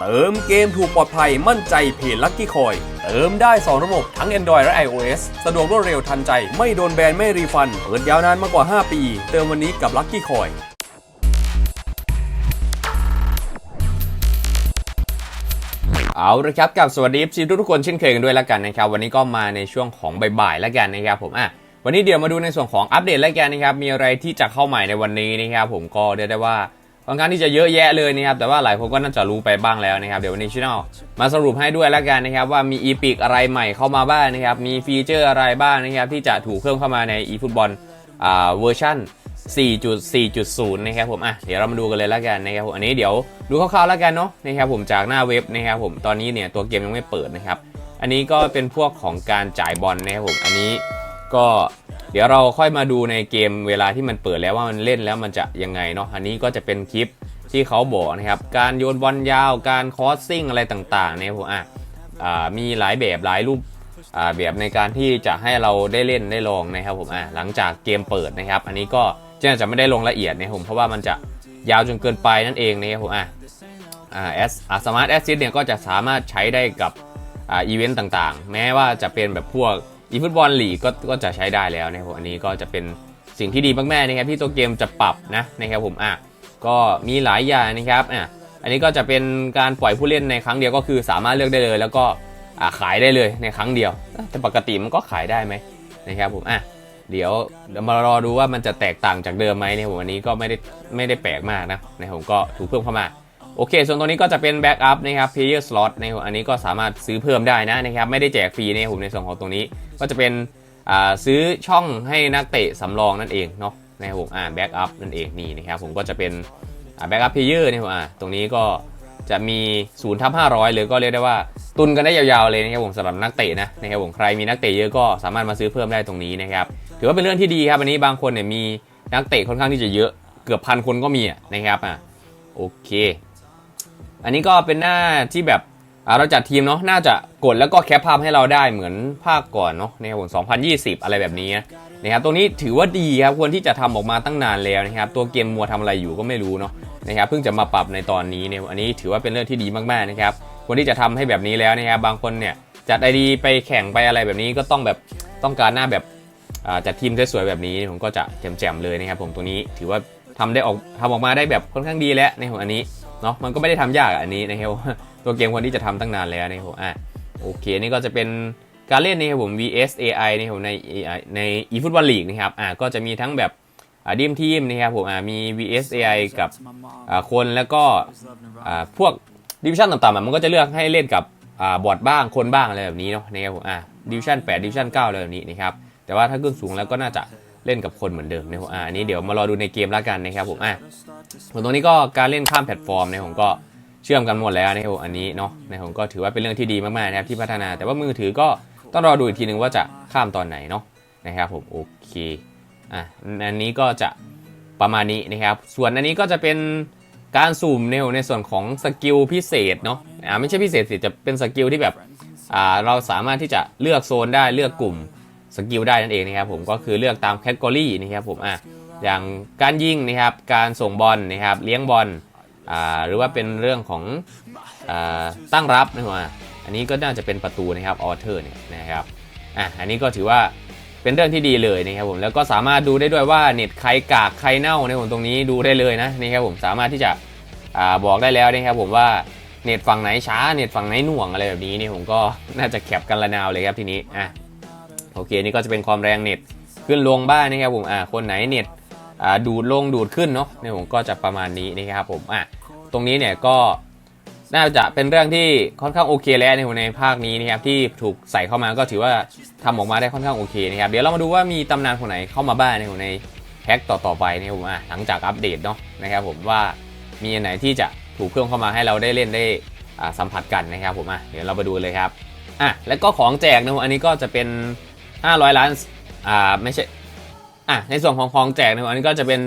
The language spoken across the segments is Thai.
เติมเกมถูกปลอดภัยมั่นใจเพจลั c กี้คอย เติมได้ 2 ระบบทั้ง Android และ iOS สะดวกรวดเร็วทันใจ ไม่โดนแบนไม่รีฟัน เปิดยาวนานมากกว่า 5 ปี เติมวันนี้กับลั c กี้คอยเอาละครับกับสวัสดีซีทุกๆคนเช่นเคยกันด้วยแล้วกันนะครับ วันนี้ก็มาในช่วงของบ่ายๆแล้วกันนะครับผมอะวันนี้เดี๋ยวมาดูในส่วนของอัปเดตแล้วกันนะครับมีอะไรที่จะเข้าใหม่ในวันนี้นะครับผมก็เรียกได้ว่า ค่อนข้างที่จะเยอะแยะเลยนะครับแต่ว่าหลายคนก็น่าจะรู้ไปบ้างแล้วนะครับเดี๋ยววันนี้ชิโนมาสรุปให้ด้วยแล้วกันนะครับว่ามีอีพิกอะไรใหม่เข้ามาบ้างนะครับมีฟีเจอร์อะไรบ้างนะครับที่จะถูกเพิ่มเข้ามาใน eFootball อ่าเวอร์ชัน4.4.0 นะครับผมอะเดี๋ยวเรามาดูกันเลยแล้วกันนะครับผมอันนี้เดี๋ยวดูคร่าวๆแล้วกันเนาะนะครับผมจากหน้าเว็บนะครับผมตอนนี้เนี่ยตัวเกมยังไม่เปิดนะครับอันนี้ก็เป็นพวกของการจ่ายบอลนะครับผมอันนี้ก็ ดี๋ยวเราค่อยมาดูในเกมเวลาที่มันเปิดแล้วว่ามันเล่นแล้วมันจะยังไงเนาะอันนี้ก็จะเป็นคลิปที่เขาบอกนะครับ การโยนบอลยาวการคอสซิ่งอะไรต่างๆเนี่ยผมอะอ่ามีหลายแบบหลายรูปแบบในการที่จะให้เราได้เล่นได้ลองนะครับผมอ่าหลังจากเกมเปิดนะครับ อันนี้ก็จะจะไม่ได้ลงละเอียดนะผมเพราะว่ามันจะยาวจนเกินไปนั่นเองนะครับผมอ่าอ่าแอสสมาร์ทแอสซิสเนี่ยก็จะสามารถใช้ได้กับอ่าอีเวนต์ต่างๆ แม้ว่าจะเป็นแบบพวก อีฟุตบอลลีกก็ก็จะใช้ได้แล้วนะครับผมอันนี้ก็จะเป็นสิ่งที่ดีมากๆนะครับที่ตัวเกมจะปรับนะนะครับผมอะก็มีหลายอย่างนะครับอะอันนี้ก็จะเป็นการปล่อยผู้เล่นในครั้งเดียวก็คือสามารถเลือกได้เลย แล้วก็อ่าขายได้เลยในครั้งเดียว แต่ปกติมันก็ขายได้ไหมนะครับผมอะเดี๋ยวมารอดูว่ามันจะแตกต่างจากเดิมไหมเนี่ยผมอันนี้ก็ไม่ได้ไม่ได้แปลกมากนะนะผมก็ถูกเพิ่มเข้ามา โอเค ส่วนตรงนี้ก็จะเป็นแบ็กอัพนะครับ player slot นะครับอันนี้ก็สามารถซื้อเพิ่มได้นะนะครับ ไม่ได้แจกฟรีในะครับผมในส่วนของตรงนี้ ก็จะเป็นซื้อช่องให้นักเตะสำรองนั่นเองเนาะในะครับผมอ่าแบ็กอัพนั่นเองนี่นะครับผมก็จะเป็นแบ็กอัพเพลเยอร์ในี่ผมอ่าตรงนี้ก็จะมี0ทับ500เลยก็เรียกได้ว่าตุนกันได้ยาวๆเลยนะครับผมสำหรับนักเตะนะนะครับผมใครมีนักเตะเยอะก็สามารถมาซื้อเพิ่มได้ตรงนี้นะครับถือว่าเป็นเรื่องที่ดีครับอันนี้บางคนเนี่ยมีนักเตะค่อนข้างที่จะเยอะเกือบพันคนก็มีนะครับอะโอเค อันนี้ก็เป็นหน้าที่แบบเราจัดทีมเนาะน่าจะกดแล้วก็แคปภาพให้เราได้เหมือนภาคก่อนเนาะนะครับผม2020 อะไรแบบนี้นะครับตรงนี้ถือว่าดีครับควรที่จะทำออกมาตั้งนานแล้วนะครับ ตัวเกมมัวทำอะไรอยู่ก็ไม่รู้เนาะนะครับเพิ่งจะมาปรับในตอนนี้เนี่ยอันนี้ถือว่าเป็นเรื่องที่ดีมากๆนะครับควรที่จะทำให้แบบนี้แล้วนะครับบางคนเนี่ยจัดไอดีไปแข่งไปอะไรแบบนี้ก็ต้องแบบต้องการหน้าแบบจัดทีมสวยๆแบบนี้ผมก็จะแจ่มๆเลยนะครับผมตรงนี้ถือว่าทำได้ออกทำออกมาได้แบบค่อนข้างดีแล้วในของอันนี้ เนาะมันก็ไม่ได้ทำยากอันนี้นะครับตัวเกมควรที่จะทำตั้งนานแล้วนะครับอะโอเคนี่ก็จะเป็นการเล่นนะครับผม VS AI นะครับผมใน AI ใน eFootball League นะครับอะก็จะมีทั้งแบบอดีมทีมนะครับผมอ่ามี VSAI กับคนแล้วก็อ่าพวกดิวิชั่นต่างๆมันก็จะเลือกให้เล่นกับอ่าบอทบ้างคนบ้างอะไรแบบนี้เนาะนะครับผมอ่าดิวิชั่น8ดิวิชั่น9อะไรแบบนี้นะครับแต่ว่าถ้าขึ้นสูงแล้วก็น่าจะเล่นกับคนเหมือนเดิมนะครับอ่าอันนี้เดี๋ยวมารอดูในเกมแล้วกันนะครับผมอะ ส่วนตรงนี้ก็การเล่นข้ามแพลตฟอร์มเนี่ยผมก็เชื่อมกันหมดแล้วนะครับผมอันนี้เนาะนะผมก็ถือว่าเป็นเรื่องที่ดีมากๆนะครับที่พัฒนาแต่ว่ามือถือก็ต้องรอดูอีกทีนึงว่าจะข้ามตอนไหนเนาะนะครับผมโอเคอะอันนี้ก็จะประมาณนี้นะครับ ส่วนอันนี้ก็จะเป็นการสุ่มในในส่วนของสกิลพิเศษเนาะอ่าไม่ใช่พิเศษสิจะเป็นสกิลที่แบบอ่าเราสามารถที่จะเลือกโซนได้เลือกกลุ่มสกิลได้นั่นเองนะครับผมก็คือเลือกตามแคตตากรีนะครับผมอะ อย่างการยิงนะครับการส่งบอลนะครับเลี้ยงบอลหรือว่าเป็นเรื่องของอตั้งรับนะครับอะอันนี้ก็น่าจะเป็นประตูนะครับออเทอร์เนี่ยนะครับอะอันนี้ก็ถือว่าเป็นเรื่องที่ดีเลยนะครับผมแล้วก็สามารถดูได้ด้วยว่าเน็ตใครกากใครเน่าในผมตรงนี้ดูได้เลยนะนี่ครับผมสามารถที่จะอบอกได้แล้วนะครับผมว่าเน็ตฝั่งไหนช้าเน็ตฝั่งไหนหน่วงอะไรแบบนี้นี่ผมก็น่าจะแคปกันละนาวเลยครับทีนี้อะโอเคนี่ก็จะเป็นความแรงเน็ตขึ้นลงบ้างนะครับผมอะคนไหนเน็ต ดูดลงดูดขึ้นเนาะในผมก็จะประมาณนี้นะครับผมอะตรงนี้เนี่ยก็น่าจะเป็นเรื่องที่ค่อนข้างโอเคแล้วในในภาคนี้นะครับที่ถูกใส่เข้ามาก็ถือว่าทำออกมาได้ค่อนข้างโอเคนะครับเดี๋ยวเรามาดูว่ามีตำนานคนไหนเข้ามาบ้างในในแพ็กต่อๆไปนะครับผมอะหลังจากอัปเดตเนาะนะครับผมว่ามีอันไหนที่จะถูกเพิ่มเข้ามาให้เราได้เล่นได้สัมผัสกันนะครับผมอะเดี๋ยวเรามาดูเลยครับอะแล้วก็ของแจกนะครับอันนี้ก็จะเป็น 500 ล้านอ่าไม่ใช่ อะในส่วนของของแจกนะครับอันนี้ก็จะเป็น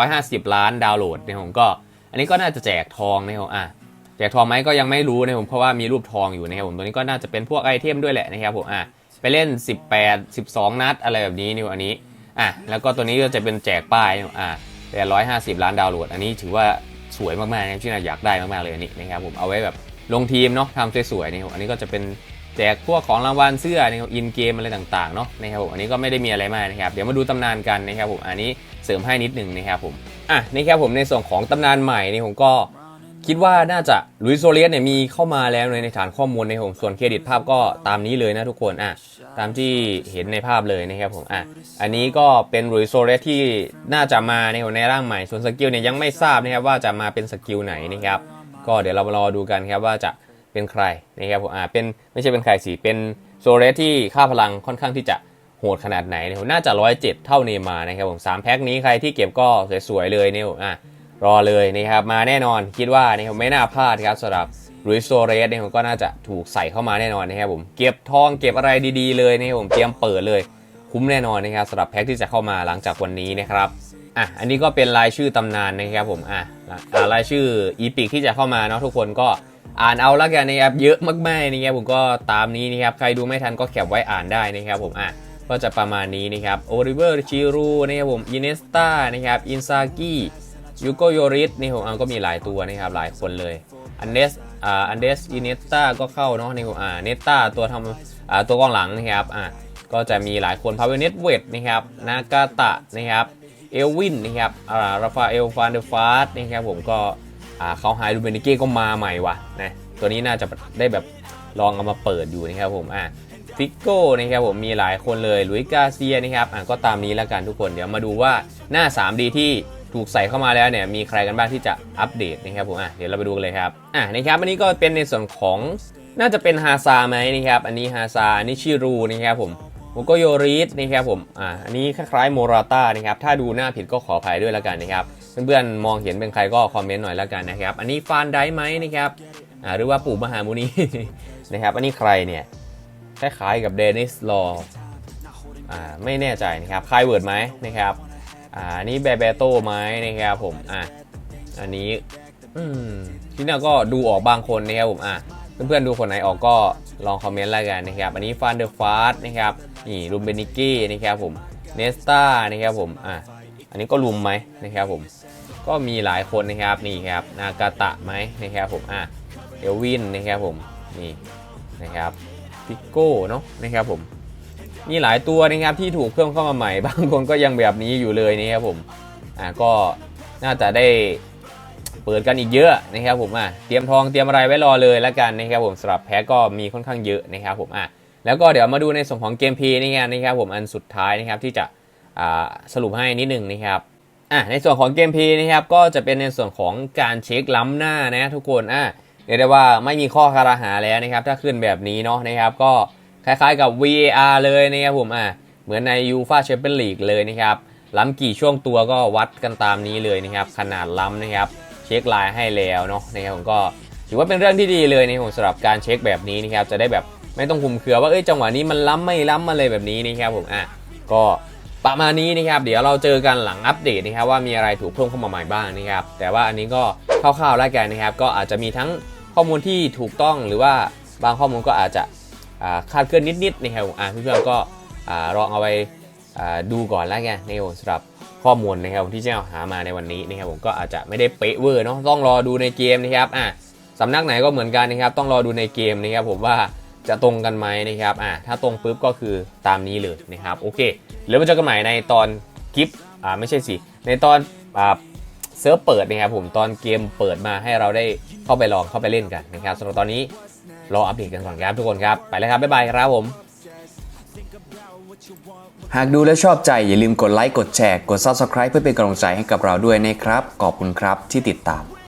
850 ล้านดาวน์โหลดนผมก็ อันนี้ก็น่าจะแจกทองนะครับอะแจกทองไหมก็ยังไม่รู้นะผมเพราะว่ามีรูปทองอยู่นะครับผมตัวนี้ก็น่าจะเป็นพวกไอเทมด้วยแหละนะครับผมอะไปเล่น 18 12 นัดอะไรแบบนี้นี่อันนี้อะแล้วก็ตัวนี้ก็จะเป็นแจกป้ายนะครับอะแต่150ล้านดาวน์โหลด อันนี้ถือว่าสวยมากๆนะที่น่าอยากได้มากๆเลยอันนี้นะครับผมเอาไว้แบบลงทีมเนาะทำสวยๆนะครับอันนี้ก็จะเป็น แจกพวกของรางวัลเสื้อนะครับอินเกมอะไรต่างๆเนาะนะครับผมอันนี้ก็ไม่ได้มีอะไรมากนะครับเดี๋ยวมาดูตำนานกันนะครับผมอันนี้เสริมให้นิดหนึ่งนะครับผมอะนี่ครับผมในส่วนของตำนานใหม่นี่ผมก็คิดว่าน่าจะลุยโซเลียสเนี่ยมีเข้ามาแล้วในในฐานข้อมูลในผมส่วนเครดิตภาพก็ตามนี้เลยนะทุกคนอะตามที่เห็นในภาพเลยนะครับผมอะอันนี้ก็เป็นลุยโซเลียสที่น่าจะมาในในร่างใหม่ส่วนสกิลเนี่ยยังไม่ทราบนะครับว่าจะมาเป็นสกิลไหนนะครับก็เดี๋ยวเรารอดูกันครับว่าจะ เป็นใครนะครับผมอะเป็นไม่ใช่เป็นใครสิเป็นโซเลียสที่ค่าพลังค่อนข้างที่จะโหดขนาดไหนเนี่ยผมน่าจะ107เท่าเนย์มานะครับผมสามแพ็คนี้ใครที่เก็บก็สวยๆเลยเนี่ยอะรอเลยนะครับมาแน่นอนคิดว่านะครับไม่น่าพลาดครับสำหรับลุยโซเรสเนี่ยผมก็น่าจะถูกใส่เข้ามาแน่นอนนะครับผมเก็บทองเก็บอะไรดีๆเลยนะครับผมเตรียมเปิดเลย คุ้มแน่นอนนะครับสำหรับแพ็คที่จะเข้ามาหลังจากวันนี้นะครับอะอันนี้ก็เป็นรายชื่อตำนานนะครับผมอะรายชื่ออีพิกที่จะเข้ามาเนาะทุกคนก็ อ่านเอาแล้วกันนะครับเยอะมากๆนะครับผมก็ตามนี้นะครับใครดูไม่ทันก็แคปไว้อ่านได้นะครับผมอะก็จะประมาณนี้นะครับโอริเวอร์ชิรูนะครับผมอินเนสตานะครับอินซากิยูโกโยริสนี่ผมอ่าก็มีหลายตัวนะครับหลายคนเลยอันเดสอ่าอันเดสอินเนตตาก็เข้าเนาะนี่ผมอ่าเนตตาตัวทำอ่าตัวกองหลังนะครับอ่าก็จะมีหลายคนพาเวเนตเวดนะครับนากาตะนะครับเอลวินนะครับอ่าราฟาเอลฟานเดฟาสนะครับผมก็ เขาหายดูเบนิเก้ก็มาใหม่ว่ะนะตัวนี้น่าจะได้แบบลองเอามาเปิดอยู่นะครับผมอ่าฟิกโก้นะครับผมมีหลายคนเลยลุยกาเซียนะครับอ่าก็ตามนี้แล้วกันทุกคนเดี๋ยวมาดูว่าหน้า 3D ที่ถูกใส่เข้ามาแล้วเนี่ยมีใครกันบ้างที่จะอัปเดตนะครับผมอะเดี๋ยวเราไปดูกันเลยครับอะนะครับอันนี้ก็เป็นในส่วนของน่าจะเป็นฮาซาไหมนะครับอันนี้ฮาซาอันนี้ชิรูนะครับผม โมโกโยริสนะครับผม อะอันนี้คล้ายๆโมราต้านะครับ ถ้าดูหน้าผิดก็ขออภัยด้วยแล้วกันนะครับ เพื่อนๆ มองเห็นเป็นใครก็คอมเมนต์หน่อยแล้วกันนะครับ อันนี้ฟานได้ไหมนะครับ อ่า หรือว่าปู่มหามุนีนะครับ อันนี้ใครเนี่ย คล้ายๆกับเดนิสลอ อ่า ไม่แน่ใจนะครับ คลายเวิร์ดไหมนะครับ อ่า อันนี้แบเบโต้ไหมนะครับผม อะอันนี้ อืมที่นี่ก็ดูออกบางคนนะครับผม อะเพื่อนๆ ดูคนไหนออกก็ลองคอมเมนต์แล้วกันนะครับ อันนี้ฟานเดอร์ฟาสนะครับ นี่รูมเบนิกี้นะครับผมเนสตานะครับผมอะอันนี้ก็รุมไหมนะครับผมก็มีหลายคนนะครับนี่ครับนากาตะไหมนะครับผมอะเอลวินนะครับผมนี่นะครับฟิโก้เนาะนะครับผมมีหลายตัวนะครับที่ถูกเพิ่มเข้ามาใหม่ บางคนก็ยังแบบนี้อยู่เลยนะครับผมอ่าก็น่าจะได้เปิดกันอีกเยอะนะครับผมอะเตรียมทองเตรียมอะไรไว้รอเลยแล้วกันนะครับผมสำหรับแพ้ก็มีค่อนข้างเยอะนะครับผมอะ แล้วก็เดี๋ยวมาดูในส่วนของเกมพีนี่ไงนะครับผมอันสุดท้ายนะครับที่จะสรุปให้นิดหนึ่งนะครับอะในส่วนของเกมพีนะครับก็จะเป็นในส่วนของการเช็คล้ำหน้านะทุกคนอะเรียกได้ว่าไม่มีข้อคารหาแล้วนะครับถ้าขึ้นแบบนี้เนาะนะครับก็คล้ายๆกับ VAR เลยนะครับผมอะเหมือนใน UEFA Champions League เลยนะครับล้ำกี่ช่วงตัวก็วัดกันตามนี้เลยนะครับขนาดล้ำนะครับเช็คลายให้แล้วเนาะนะครับผมก็ถือว่าเป็นเรื่องที่ดีเลยนะผมสำหรับการเช็คแบบนี้นะครับจะได้แบบ ไม่ต้องคุมเครือว่าเอ้ยจังหวะนี้มันล้ำไม่ล้ำมาเลยแบบนี้นะครับผมอะก็ประมาณนี้นะครับ เดี๋ยวเราเจอกันหลังอัปเดตนะครับว่ามีอะไรถูกเพิ่มเข้ามาใหม่บ้างนะครับ แต่ว่าอันนี้ก็คร่าวๆแล้วกันนะครับ ก็อาจจะมีทั้งข้อมูลที่ถูกต้องหรือว่าบางข้อมูลก็อาจจะคาดเคลื่อนนิดๆนะครับผมอ่าเพื่อนๆก็ลองเอาไปดูก่อนแล้วกันนะครับสำหรับข้อมูลนะครับที่เจ้าหามาในวันนี้นะครับผมก็อาจจะไม่ได้เป๊ะเวอร์เนาะต้องรอดูในเกมนะครับอ่าสำนักไหนก็เหมือนกันนะครับ ต้องรอดูในเกมนะครับผมว่า จะตรงกันไหมนะครับอ่าถ้าตรงปุ๊บก็คือตามนี้เลยนะครับโอเคแล้วมาเจอกันใหม่ในตอนคลิปอ่าไม่ใช่สิในตอนอ่าเซิร์ฟเปิดนะครับผมตอนเกมเปิดมาให้เราได้เข้าไปลองเข้าไปเล่นกันนะครับสำหรับตอนนี้รออัปเดตกันก่อนครับทุกคนครับ ไปเลยครับ บ๊ายบายครับผม หากดูแล้วชอบใจอย่าลืมกดไลค์กดแชร์กด Subscribe เพื่อเป็นกำลังใจให้กับเราด้วยนะครับ ขอบคุณครับที่ติดตาม